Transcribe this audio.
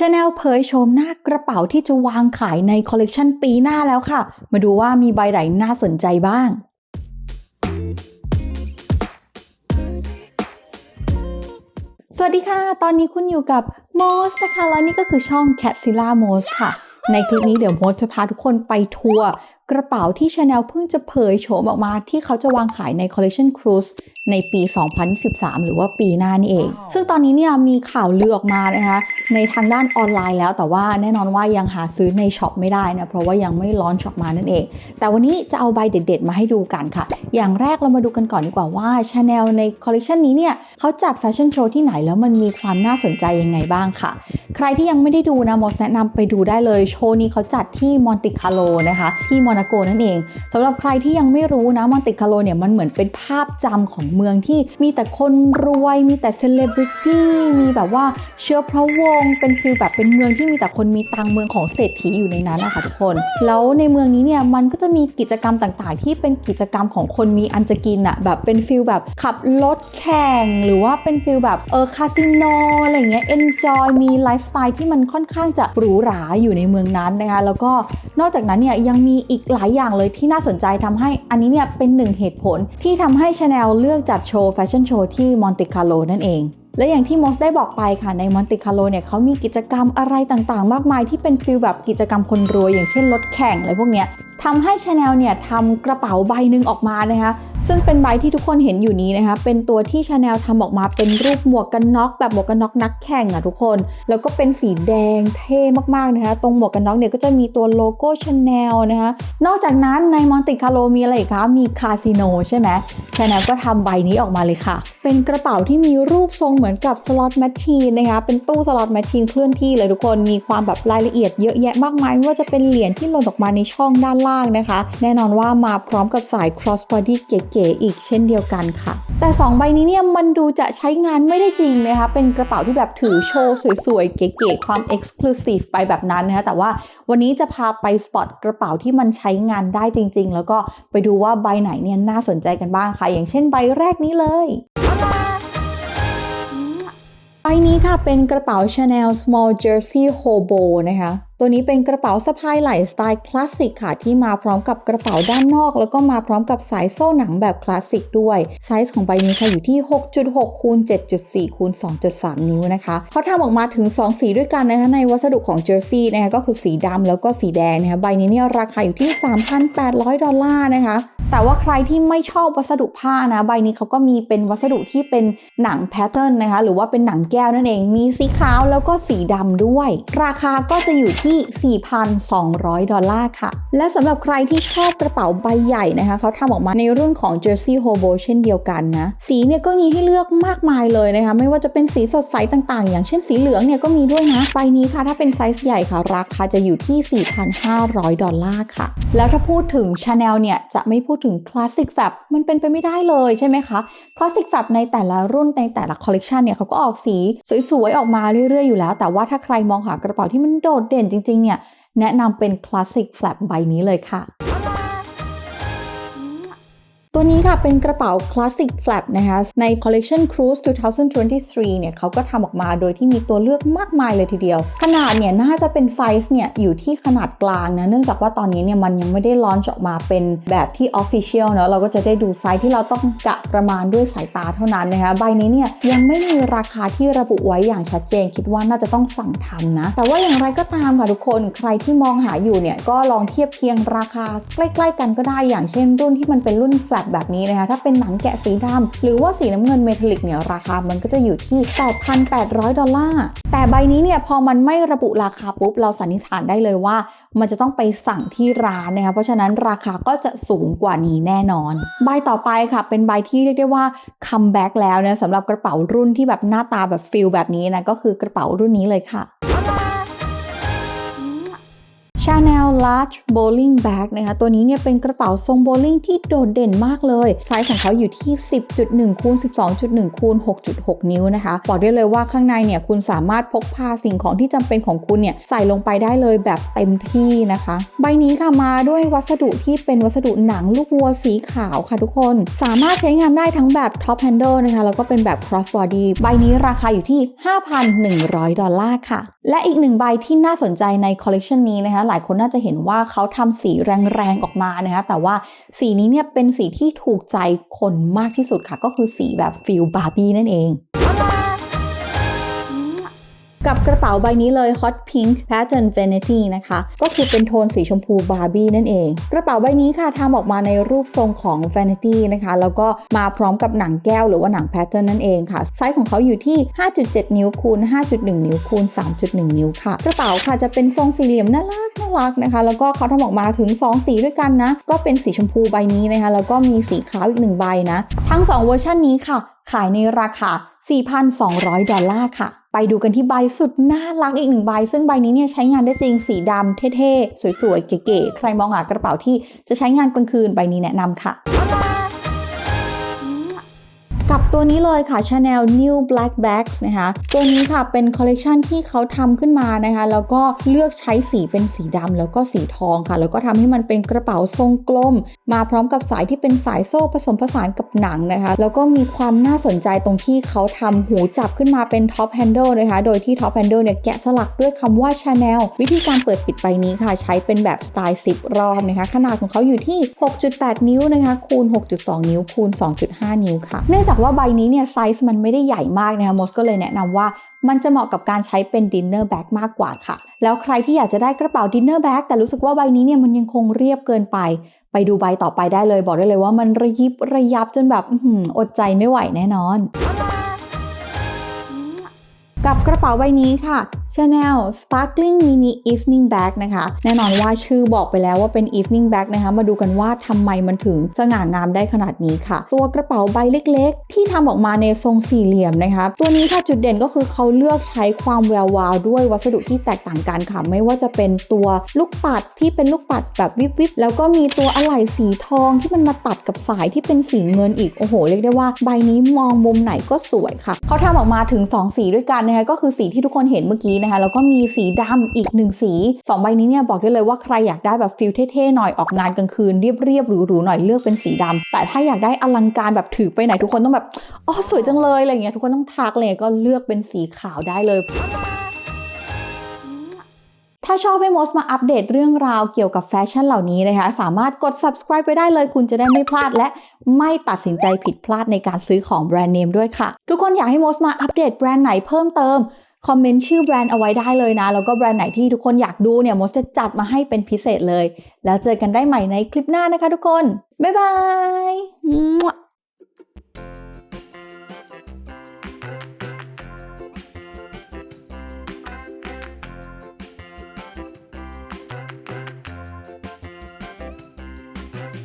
ชาแนลเผยโฉมหน้ากระเป๋าที่จะวางขายในคอลเลกชันปีหน้าแล้วค่ะ มาดูว่ามีใบไหนน่าสนใจบ้างสวัสดีค่ะ ตอนนี้คุณอยู่กับโมสนะคะ และนี่ก็คือช่อง c a t z i l l a m o s ค่ะ ในคลิปนี้เดี๋ยวโมสจะพาทุกคนไปทัวร์ กระเป๋าที่ Chanel เพิ่งจะเผยโฉมออกมาที่เขาจะวางขายใน Collection Cruise ในปี 2013 หรือว่าปีหน้านี่เอง ซึ่งตอนนี้เนี่ยมีข่าวลือออกมานะคะในทางด้านออนไลน์แล้วแต่ว่าแน่นอนว่ายังหาซื้อในช็อปไม่ได้นะเพราะว่ายังไม่ร้อนช็อปมานั่นเอง แต่วันนี้จะเอาใบเด็ด ๆ มาให้ดูกันค่ะ อย่างแรกเรามาดูกันก่อนดีกว่าว่า Chanel ในคอลเลกชันนี้เนี่ยเขาจัดแฟชั่นโชว์ที่ไหนแล้วมันมีความน่าสนใจยังไงบ้างค่ะ ใครที่ยังไม่ได้ดูนะมอสแนะนำไปดูได้เลยโชว์นี้เขาจัดที่มอนติคาโลนะคะที่มอนาโกนั่นเองสำหรับใครที่ยังไม่รู้นะมอนติคาโลเนี่ยมันเหมือนเป็นภาพจำของเมืองที่มีแต่คนรวยมีแต่เซเลบริตี้มีแบบว่าเชื้อพระวงศ์เป็นฟีลแบบเป็นเมืองที่มีแต่คนมีตังเมืองของเศรษฐีอยู่ในนั้นนะคะทุกคน แล้วในเมืองนี้เนี่ยมันก็จะมีกิจกรรมต่างๆ ที่เป็นกิจกรรมของคนมีอันจะกินอะแบบเป็นฟีลแบบขับรถแข่งหรือว่าเป็นฟีลแบบเออคาสิโนอะไรเงี้ยเอนจอยมีไลฟ์สไตล์ที่มันค่อนข้างจะหรูหราอยู่ในเมืองนั้นนะคะแล้วก็นอกจากนั้นเนี่ยยังมีอีกหลายอย่างเลยที่น่าสนใจทำให้อันนี้เนี่ยเป็นหนึ่งเหตุผลที่ทำให้ชาแนลเลือกจัดโชว์แฟชั่นโชว์ที่มอนติคาร์โลนั่นเองและอย่างที่มอสได้บอกไปค่ะในมอนติคาร์โลเนี่ยเขามีกิจกรรมอะไรต่างๆ มากมายที่เป็นฟิลแบบกิจกรรมคนรวยอย่างเช่นรถแข่งอะไรพวกเนี้ยทำให้ชาแนลเนี่ยทำกระเป๋าใบหนึ่งออกมานะคะ ซึ่งเป็นใบที่ทุกคนเห็นอยู่นี้นะคะ เป็นตัวที่ Chanel ทำออกมาเป็นรูปหมวกกันน็อกแบบหมวกกันน็อกนักแข่งอะทุกคน แล้วก็เป็นสีแดงเท่มากๆนะคะ ตรงหมวกกันน็อกเนี่ยก็จะมีตัวโลโก้ Chanel นะคะ นอกจากนั้นในมอนติคาโลมีอะไรคะ มีคาสิโนใช่ไหม Chanel ก็ทำใบนี้ออกมาเลยค่ะ เป็นกระเป๋าที่มีรูปทรงเหมือนกับสล็อตแมชชีนนะคะ เป็นตู้สล็อตแมชชีนเคลื่อนที่เลยทุกคน มีความแบบรายละเอียดเยอะแยะมากมายไม่ว่าจะเป็นเหรียญที่หล่นออกมาในช่องด้านล่างนะคะ แน่นอนว่ามาพร้อมกับสาย cross body เก๋ๆอีกเช่นเดียวกันค่ะ แต่ 2 ใบนี้เนี่ยมันดูจะใช้งานไม่ได้จริงนะคะ เป็นกระเป๋าที่แบบถือโชว์สวยๆ เก๋ๆความ exclusive ไปแบบนั้นนะคะ แต่ว่าวันนี้จะพาไปสปอตกระเป๋าที่มันใช้งานได้จริง ๆ แล้วก็ไปดูว่าใบไหนเนี่ยน่าสนใจกันบ้างค่ะ อย่างเช่นใบแรกนี้เลยใบนี้ค่ะเป็นกระเป๋า Chanel Small Jersey Hobo นะคะ ตัวนี้เป็นกระเป๋าสะพายไหล่สไตล์คลาสสิกค่ะ ที่มาพร้อมกับกระเป๋าด้านนอก แล้วก็มาพร้อมกับสายโซ่หนังแบบคลาสสิกด้วย ไซส์ของใบนี้ค่ะอยู่ที่ 6.6คูณ7.4คูณ2.3 นิ้วนะคะเขาทำออกมาถึง 2 สีด้วยกันนะคะในวัสดุของเจอร์ซีนะคะก็คือสีดำแล้วก็สีแดงนะคะใบนี้เนี่ยราคาอยู่ที่ 3,800 ดอลลาร์นะคะแต่ว่าใครที่ไม่ชอบวัสดุผ้านะใบนี้เขาก็มีเป็นวัสดุที่เป็นหนังแพทเทิร์นนะคะหรือว่าเป็นหนังแก้วนั่นเองมีสีขาวแล้วก็สีดำด้วย ราคาก็จะอยู่ที่4,200 ดอลลาร์ค่ะ และสำหรับใครที่ชอบกระเป๋าใบใหญ่นะคะ เขาทำออกมาในรุ่นของ Jersey Hobo เช่นเดียวกันนะ สีเนี่ยก็มีให้เลือกมากมายเลยนะคะ ไม่ว่าจะเป็นสีสดใสต่างๆ อย่างเช่นสีเหลืองเนี่ยก็มีด้วยนะ ใบนี้ค่ะ ถ้าเป็นไซส์ใหญ่ค่ะ ราคาจะอยู่ที่ 4,500 ดอลลาร์ค่ะ แล้วถ้าพูดถึง Chanel เนี่ยจะไม่พูดถึง Classic Fab มันเป็นไปไม่ได้เลยใช่ไหมคะ Classic Fab ในแต่ละรุ่นในแต่ละคอลเลกชันเนี่ยเขาก็ออกสีสวยๆออกมาเรื่อยๆอยู่แล้ว แต่ว่าถ้าใครมองหากระเป๋าที่มันโดดเด่นจจริงๆเนี่ยแนะนำเป็นคลาสสิกแฟลปใบนี้เลยค่ะ ตัวนี้ค่ะเป็นกระเป๋า Classic Flap นะคะใน Collection Cruise 2023 เนี่ยเขาก็ทำออกมาโดยที่มีตัวเลือกมากมายเลยทีเดียว ขนาดเนี่ยน่าจะเป็นไซส์เนี่ยอยู่ที่ขนาดกลางนะเนื่องจากว่าตอนนี้เนี่ยมันยังไม่ได้ลอนช์ออกมาเป็นแบบที่ Official เนอะเราก็จะได้ดูไซส์ที่เราต้องกะประมาณด้วยสายตาเท่านั้นนะคะใบนี้เนี่ยยังไม่มีราคาที่ระบุไว้อย่างชัดเจน คิดว่าน่าจะต้องสั่งทำนะ แต่ว่าอย่างไรก็ตามค่ะทุกคนใครที่มองหาอยู่เนี่ยก็ลองเทียบเคียงราคาใกล้ ๆ กันก็ได้อย่างเช่นรุ่นที่มันเป็นรุ่น flat แบบนี้นะคะ ถ้าเป็นหนังแกะสีดำหรือว่าสีน้ำเงินเมทัลลิกเนี่ยราคามันก็จะอยู่ที่ 8,800 ดอลลาร์ แต่ใบนี้เนี่ยพอมันไม่ระบุราคาปุ๊บ เราสันนิษฐานได้เลยว่า มันจะต้องไปสั่งที่ร้านนะคะ เพราะฉะนั้นราคาก็จะสูงกว่านี้แน่นอน ใบต่อไปค่ะ เป็นใบที่เรียกได้ว่าคัมแบ็กแล้วนะสำหรับกระเป๋ารุ่นที่แบบหน้าตาแบบฟิลแบบนี้นะ ก็คือกระเป๋ารุ่นนี้เลยค่ะ Chanel Large Bowling Bag นะคะ ตัวนี้เนี่ยเป็นกระเป๋าทรงโบลิ่งที่โดดเด่นมากเลย ไซส์ของเขาอยู่ที่ 10.1คูณ12.1คูณ6.6 นิ้วนะคะ บอกได้เลยว่าข้างในเนี่ยคุณสามารถพกพาสิ่งของที่จำเป็นของคุณเนี่ยใส่ลงไปได้เลยแบบเต็มที่นะคะ ใบนี้ค่ะมาด้วยวัสดุที่เป็นวัสดุหนังลูกวัวสีขาวค่ะทุกคน สามารถใช้งานได้ทั้งแบบ top handle นะคะแล้วก็เป็นแบบ cross body ใบนี้ราคาอยู่ที่ 5,100 ดอลลาร์ค่ะ และอีกหนึ่งใบที่น่าสนใจในคอลเลกชันนี้นะคะหลายคนน่าจะเห็นว่าเขาทำสีแรงๆออกมานะคะแต่ว่าสีนี้เนี่ยเป็นสีที่ถูกใจคนมากที่สุดค่ะ ก็คือสีแบบฟิลบาร์บี้นั่นเอง กับกระเป๋าใบนี้เลย Hot Pink Pattern Vanity นะคะ ก็คือเป็นโทนสีชมพูบาร์บี้นั่นเอง กระเป๋าใบนี้ค่ะทำออกมาในรูปทรงของ Vanity นะคะ แล้วก็มาพร้อมกับหนังแก้วหรือว่าหนังแพทเทิร์นนั่นเองค่ะ ไซส์ของเขาอยู่ที่ 5.7 นิ้วคูณ 5.1 นิ้วคูณ 3.1 นิ้วค่ะ กระเป๋าค่ะจะเป็นทรงสี่เหลี่ยมน่ารักน่ารักนะคะ แล้วก็เขาทำออกมาถึง 2 สีด้วยกันนะ ก็เป็นสีชมพูใบนี้นะคะ แล้วก็มีสีขาวอีกหนึ่งใบนะ ทั้ง 2 เวอร์ชันนี้ค่ะ ขายในราคา 4,200 ดอลลาร์ค่ะ ไปดูกันที่ใบสุดน่ารักอีกหนึ่งใบ ซึ่งใบนี้เนี่ยใช้งานได้จริงสีดำเท่ๆ สวยๆ เก๋ๆ ใครมองหากระเป๋าที่จะใช้งานกลางคืนใบนี้แนะนำค่ะ กับตัวนี้เลยค่ะ Chanel New Black Bags นะคะตัวนี้ค่ะเป็นคอลเลกชันที่เขาทำขึ้นมานะคะ แล้วก็เลือกใช้สีเป็นสีดำแล้วก็สีทองค่ะ แล้วก็ทำให้มันเป็นกระเป๋าทรงกลม มาพร้อมกับสายที่เป็นสายโซ่ผสมผสานกับหนังนะคะ แล้วก็มีความน่าสนใจตรงที่เขาทำหูจับขึ้นมาเป็น Top Handle นะคะ โดยที่ Top Handle เนี่ยแกะสลักด้วยคำว่า Chanel วิธีการเปิดปิดใบนี้ค่ะ ใช้เป็นแบบสไตล์10รอบนะคะ ขนาดของเขาอยู่ที่ 6.8 นิ้วนะคะคูณ 6.2 นิ้วคูณ 2.5 นิ้วค่ะเนื่องจากว่าใบนี้เนี่ยไซส์มันไม่ได้ใหญ่มากนะคะมดก็เลยแนะนำว่ามันจะเหมาะกับการใช้เป็นดินเนอร์แบ็กมากกว่าค่ะ แล้วใครที่อยากจะได้กระเป๋าดินเนอร์แบ็กแต่รู้สึกว่าใบนี้เนี่ยมันยังคงเรียบเกินไป ไปดูใบต่อไปได้เลย บอกได้เลยว่ามันระยิบระยับจนแบบออดใจไม่ไหวแน่นอน กับกระเป๋าใบนี้ค่ะ Chanel Sparkling Mini Evening Bag นะคะ แน่นอนว่าชื่อบอกไปแล้วว่าเป็น Evening Bag นะคะ มาดูกันว่าทำไมมันถึงสง่างามได้ขนาดนี้ค่ะ ตัวกระเป๋าใบเล็กๆ ที่ทำออกมาในทรงสี่เหลี่ยมนะคะ ตัวนี้ค่ะจุดเด่นก็คือเขาเลือกใช้ความแวววาวด้วยวัสดุที่แตกต่างกันค่ะ ไม่ว่าจะเป็นตัวลูกปัดที่เป็นลูกปัดแบบวิบวิบแล้วก็มีตัวอะไหล่สีทองที่มันมาตัดกับสายที่เป็นสีเงินอีกโอ้โหเรียกได้ว่าใบนี้มองมุมไหนก็สวยค่ะเขาทำออกมาถึง 2 สีด้วยกันนะคะก็คือสีที่ทุกคนเห็นเมื่อกี้นะคะแล้วก็มีสีดำอีกหนึ่งสี 2 ใบนี้เนี่ยบอกได้เลยว่าใครอยากได้แบบฟิลเท่ๆหน่อยออกงานกลางคืนเรียบๆหรูๆหน่อยเลือกเป็นสีดำแต่ถ้าอยากได้อลังการแบบถือไปไหนทุกคนต้องแบบอ๋อสวยจังเลยอะไรเงี้ยทุกคนต้องทักเลยก็เลือกเป็นสีขาวได้เลย ถ้าชอบให้มดมาอัปเดตเรื่องราวเกี่ยวกับแฟชั่นเหล่านี้นะคะ สามารถกด subscribe ไปได้เลยคุณจะได้ไม่พลาด และไม่ตัดสินใจผิดพลาดในการซื้อของแบรนด์เนมด้วยค่ะ ทุกคนอยากให้มดมาอัปเดตแบรนด์ไหนเพิ่มเติมคอมเมนต์ชื่อแบรนด์เอาไว้ได้เลยนะ แล้วก็แบรนด์ไหนที่ทุกคนอยากดูเนี่ยมดจะจัดมาให้เป็นพิเศษเลย แล้วเจอกันได้ใหม่ในคลิปหน้านะคะทุกคน บ๊ายบาย